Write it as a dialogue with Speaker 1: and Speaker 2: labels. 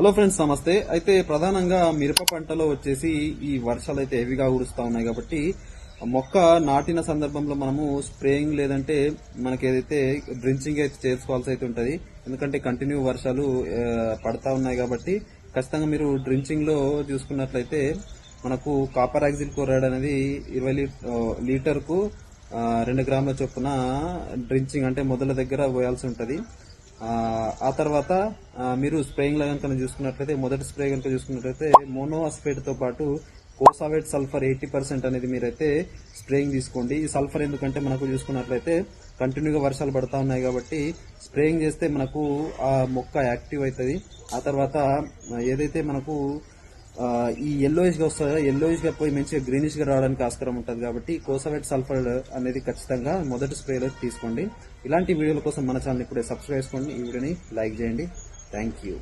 Speaker 1: Hello friends నమస్తే. అయితే ప్రధానంగా మిరప పంటలో వచ్చేసి ఈ వర్షాలు అయితే హెవీగా కురుస్తూ ఉన్నాయి కాబట్టి మొక్క నాటిన సందర్భంలో మనము స్ప్రేయింగ్ లేదంటే మనకి ఏదైతే డ్రించింగ్ అయితే చేసుకోవాల్సి అయితే ఉంటుంది. ఎందుకంటే కంటిన్యూ వర్షాలు పడతా ఉన్నాయి కాబట్టి ఖచ్చితంగా మీరు డ్రించింగ్లో చూసుకున్నట్లయితే మనకు కాపర్ ఆక్సిల్ కోరాడ్ అనేది ఇరవై లీటర్కు రెండు గ్రాముల చొప్పున డ్రించింగ్ అంటే మొదల దగ్గర పోయాల్సి ఉంటుంది. ఆ, తర్వాత మీరు స్ప్రేయింగ్లో కనుక చూసుకున్నట్లయితే మొదటి స్ప్రే కనుక చూసుకున్నట్లయితే మోనోఅస్పేట్తో పాటు కోసావేట్ సల్ఫర్ ఎయిటీ పర్సెంట్ అనేది మీరైతే స్ప్రేయింగ్ తీసుకోండి. ఈ సల్ఫర్ ఎందుకంటే మనకు చూసుకున్నట్లయితే కంటిన్యూగా వర్షాలు పడతా ఉన్నాయి కాబట్టి స్ప్రేయింగ్ చేస్తే మనకు ఆ మొక్క యాక్టివ్ అవుతుంది. ఆ తర్వాత ఏదైతే మనకు ఈ ఎల్లోయిష్గా కదా ఎల్లోయిష్గా పోయి మంచిగా గ్రీనిష్గా రావడానికి ఆస్కారం ఉంటుంది కాబట్టి కోసవెట్ సల్ఫర్ అనేది ఖచ్చితంగా మొదటి స్ప్రేలో తీసుకోండి. ఇలాంటి వీడియోల కోసం మన ఛానల్ ఇప్పుడే సబ్స్క్రైబ్ చేసుకోండి. ఈ వీడియోని లైక్ చేయండి. Thank you